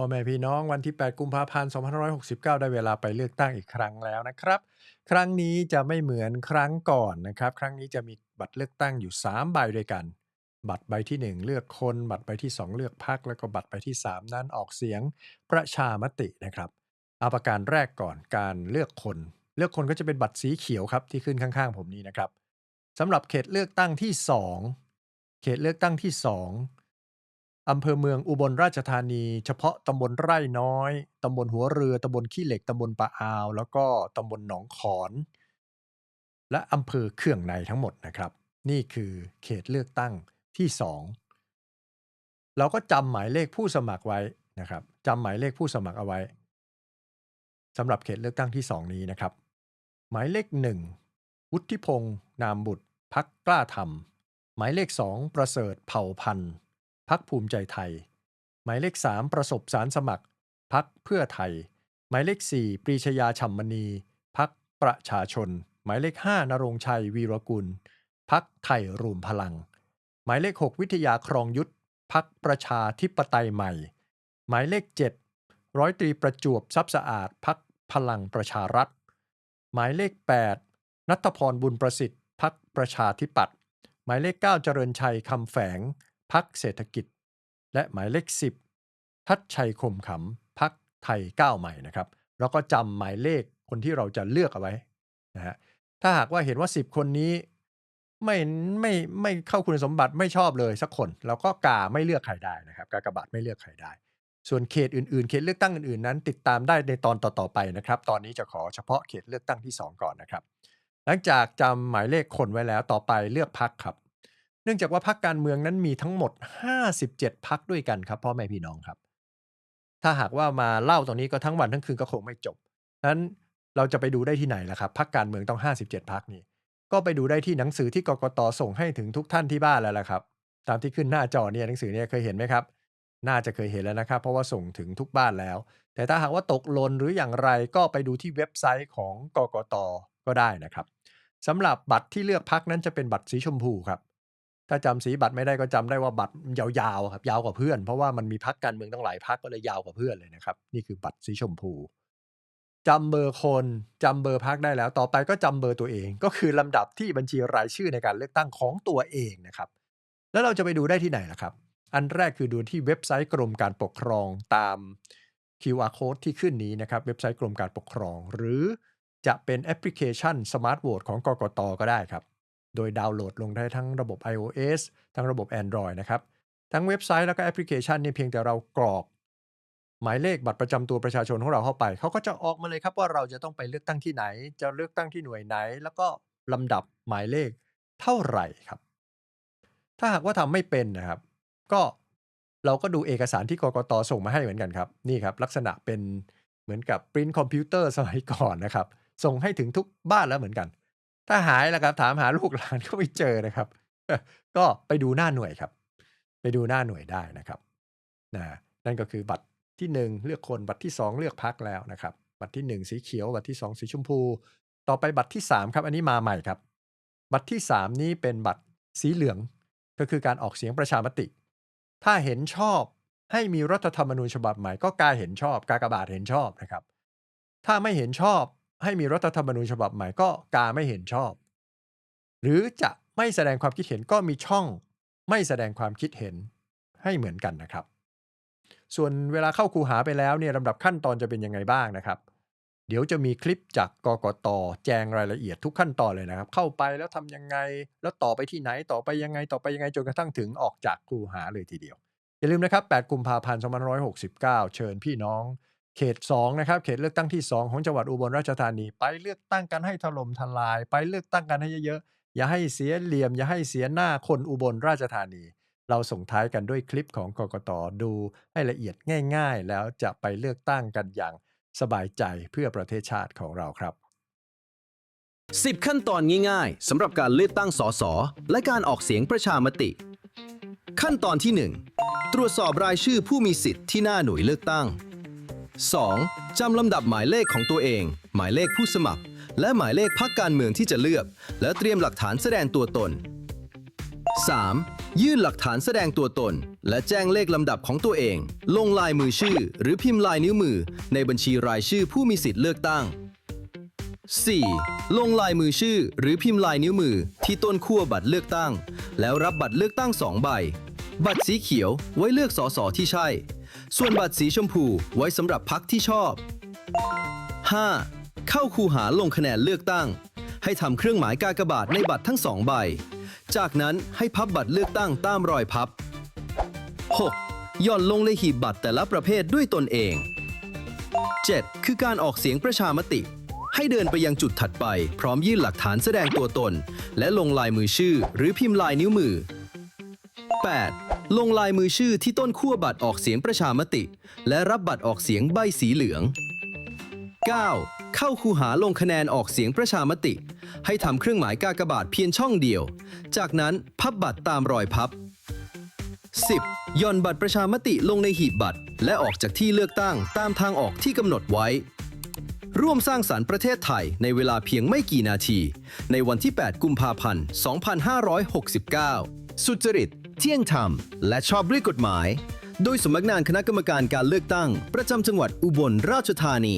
พ่อแม่พี่น้องวันที่ 8 กุมภาพันธ์2569 ได้เวลาไปเลือกตั้งอีกครั้งแล้วนะครับ ครั้งนี้จะไม่เหมือนครั้งก่อนนะครับ ครั้งนี้จะมีบัตรเลือกตั้งอยู่ 3 ใบด้วยกัน บัตรใบที่ 1 เลือกคน บัตรใบที่ 2 เลือกพรรคแล้วก็บัตรใบที่ 3 นั้นออกเสียงประชามตินะครับเอาประการแรกก่อนการเลือกคน เลือกคนก็จะเป็นบัตรสีเขียวครับที่ขึ้นข้างๆ ผมนี้นะครับสำหรับเขตเลือกตั้งที่ 2 เขตเลือกตั้งที่ 2 อำเภอเมืองอุบลราชธานี เฉพาะตำบลไร่น้อย ตำบลหัวเรือ ตำบลขี้เหล็ก ตำบลปะอาว แล้วก็ตำบลหนองขอน และอำเภอเขื่องในทั้งหมดนะครับ นี่คือเขตเลือกตั้งที่2เราก็จำหมายเลขผู้สมัครไว้นะครับจำหมายเลขผู้สมัครเอาไว้สำหรับเขตเลือกตั้งที่2นี้นะครับ หมายเลข1วุฒิพงษ์นามบุตรพักกล้าทำหมายเลข2ประเสริฐเผ่าพันธ์ พักภูมิใจไทย หมายเลข 3 ประสบสารสมัคร พักเพื่อไทย หมายเลข 4 ปรีชยาฉ่ำมณี พักประชาชน หมายเลข 5 นรงชัยวีรกุล พักไทยรวมพลัง หมายเลข 6 วิทยาครองยุทธพักประชาธิปไตยใหม่ หมายเลข 7 ร้อยตรีประจวบทรัพย์สะอาดพักพลังประชารัฐ หมายเลข 8 นัทพรบุญประสิทธิ์พักประชาธิปัตย์หมายเลข 9 เจริญชัยคำแฝง พักเศรษฐกิจ และหมายเลข 10 ทัดชัยคมขำพักไทยก้าวใหม่นะครับ แล้วก็จำหมายเลขคนที่เราจะเลือกเอาไว้นะฮะถ้าหากว่าเห็นว่า 10 คนนี้ไม่ไม่ไม่เข้าคุณสมบัติไม่ชอบเลยสักคน เราก็กาไม่เลือกใครได้นะครับกากบาทไม่เลือกใครได้ ส่วนเขตอื่นๆ เขตเลือกตั้งอื่นๆนั้น ติดตามได้ในตอนต่อๆไปนะครับ ตอนนี้จะขอเฉพาะเขตเลือกตั้งที่ 2 ก่อนนะครับ หลังจากจำหมายเลขคนไว้แล้วต่อไปเลือกพักครับ นื่องจากว่าพักการเมืองนั้นมีทั้งหมด 57 พักด้วยกันครับพ่อแม่พี่น้องครับ ถ้าหากว่ามาเล่าตรงนี้ก็ทั้งวันทั้งคืนก็คงไม่จบนั้นเราจะไปดูได้ที่ไหนล่ะครับพักการเมืองต้อง 57 พักนี่ก็ไปดูได้ที่หนังสือที่กกตส่งให้ถึงทุกท่านที่บ้านแล้วล่ะครับ ตามที่ขึ้นหน้าจอเนี่ยหนังสือเนี่ยเคยเห็นไหมครับ น่าจะเคยเห็นแล้วนะครับ เพราะว่าส่งถึงทุกบ้านแล้ว แต่ถ้าหากว่าตกหล่นหรืออย่างไรก็ไปดูที่เว็บไซต์ของกกตก็ได้นะครับสำหรับบัตรที่เลือกพักนั้นจะเป็นบัตรสีชมพูครับ ถ้าจำสีบัตรไม่ได้ก็จำได้ว่าบัตรยาวๆครับยาวกว่าเพื่อน เพราะว่ามันมีพักการเมืองตั้งหลายพักก็เลยยาวกว่าเพื่อนเลยนะครับ นี่คือบัตรสีชมพูจำเบอร์คนจำเบอร์พักได้แล้ว ต่อไปก็จำเบอร์ตัวเอง ก็คือลำดับที่บัญชีรายชื่อในการเลือกตั้งของตัวเองนะครับ แล้วเราจะไปดูได้ที่ไหนล่ะครับ อันแรกคือดูที่เว็บไซต์กรมการปกครองตาม QR code ที่ขึ้นนี้นะครับ เว็บไซต์กรมการปกครอง หรือจะเป็นแอปพลิเคชัน Smart Vote ของกกตก็ได้ครับ โดยดาวน์โหลดลงได้ทั้งระบบ iOS ทั้งระบบ Android นะครับ ทั้งเว็บไซต์แล้วก็แอปพลิเคชันนี่เพียงแต่เรากรอก หมายเลขบัตรประจำตัวประชาชนของเราเข้าไป เขาก็จะออกมาเลยครับว่าเราจะต้องไปเลือกตั้งที่ไหน จะเลือกตั้งที่หน่วยไหน แล้วก็ลำดับหมายเลขเท่าไหร่ครับ ถ้าหากว่าทำไม่เป็นนะครับ ก็เราก็ดูเอกสารที่กกตส่งมาให้เหมือนกันครับนี่ครับ ลักษณะเป็นเหมือนกับปริ้นคอมพิวเตอร์สมัยก่อนนะครับ ส่งให้ถึงทุกบ้านแล้วเหมือนกัน ถ้าหายแล้วครับ ถามหาลูกหลานก็ไม่เจอนะครับ ก็ไปดูหน้าหน่วยครับ ไปดูหน้าหน่วยได้นะครับนะนั่นก็คือบัตรที่ 1 เลือกคนบัตรที่ 2 เลือกพักแล้วนะครับ บัตรที่ 1 สีเขียว บัตรที่ 2 สีชมพู ต่อไปบัตรที่ 3 ครับ อันนี้มาใหม่ครับ บัตรที่ 3 นี้เป็นบัตรสีเหลืองก็คือการออกเสียงประชามติ ถ้าเห็นชอบให้มีรัฐธรรมนูญฉบับใหม่ก็กาเห็นชอบ กากบาทเห็นชอบนะครับ ถ้าไม่เห็นชอบ ให้มีรัฐธรรมนูญฉบับใหม่ก็กาไม่เห็นชอบ หรือจะไม่แสดงความคิดเห็นก็มีช่อง ไม่แสดงความคิดเห็นให้เหมือนกันนะครับ ส่วนเวลาเข้าคูหาไปแล้วเนี่ยลำดับขั้นตอนจะเป็นยังไงบ้างนะครับ เดี๋ยวจะมีคลิปจากกกตแจงรายละเอียดทุกขั้นตอนเลยนะครับ เข้าไปแล้วทำยังไง แล้วต่อไปที่ไหนต่อไปยังไงต่อไปยังไงจนกระทั่งถึงออกจากคูหาเลยทีเดียวอย่าลืมนะครับ 8 กุมภาพันธ์ 2569 เชิญพี่น้อง เขต2นะครับเขตเลือกตั้งที่ 2 ของจังหวัดอุบลราชธานี ไปเลือกตั้งกันให้ถล่มทลาย ไปเลือกตั้งกันให้เยอะๆอย่าให้เสียเหลี่ยม อย่าให้เสียหน้าคนอุบลราชธานี เราส่งท้ายกันด้วยคลิปของกกตดูให้ละเอียดง่าย ๆ แล้วจะไปเลือกตั้งกันอย่างสบายใจเพื่อประเทศชาติของเราครับ 10 ขั้นตอนง่ายๆสำหรับการเลือกตั้งสสและการออกเสียงประชามติ ขั้นตอนที่ 1 ตรวจสอบรายชื่อผู้มีสิทธิ์ที่หน้าหน่วยเลือกตั้ง 2. จำลำดับหมายเลขของตัวเอง หมายเลขผู้สมัคร และหมายเลขพรรคการเมืองที่จะเลือก และเตรียมหลักฐานแสดงตัวตน 3. ยื่นหลักฐานแสดงตัวตน และแจ้งเลขลำดับของตัวเอง ลงลายมือชื่อ หรือพิมพ์ลายนิ้วมือ ในบัญชีรายชื่อผู้มีสิทธิ์เลือกตั้ง 4. ลงลายมือชื่อ หรือพิมพ์ลายนิ้วมือ ที่ต้นขั้วบัตรเลือกตั้ง แล้วรับบัตรเลือกตั้ง2ใบ บัตรสีเขียวไว้เลือกสสที่ใช่ ส่วนบัตรสีชมพูไว้สำหรับพักที่ชอบ 5. เข้าคูหาลงคะแนนเลือกตั้ง ให้ทำเครื่องหมายกากบาทในบัตรทั้งสองใบ จากนั้นให้พับบัตรเลือกตั้งตามรอยพับ 6. หย่อนลงในหีบบัตรแต่ละประเภทด้วยตนเอง 7. คือการออกเสียงประชามติ ให้เดินไปยังจุดถัดไป พร้อมยื่นหลักฐานแสดงตัวตน และลงลายมือชื่อ หรือพิมพ์ลายนิ้วมือ 8. ลงลายมือชื่อที่ต้นขั้วบัตรออกเสียงประชามติ และรับบัตรออกเสียงใบสีเหลือง 9. เข้าคูหาลงคะแนนออกเสียงประชามติ ให้ทำเครื่องหมายกากบาทเพียงช่องเดียว จากนั้นพับบัตรตามรอยพับ 10. ย่อนบัตรประชามติลงในหีบบัตร และออกจากที่เลือกตั้งตามทางออกที่กำหนดไว้ ร่วมสร้างสารรค์ประเทศไทยในเวลาเพียงไม่กี่นาที ในวันที่ 8 กุมภาพันธ์ 2569 สุจริต เที่ยงธรรม และชอบด้วยกฎหมาย โดยสำนักงานคณะกรรมการการเลือกตั้ง ประจำจังหวัดอุบลราชธานี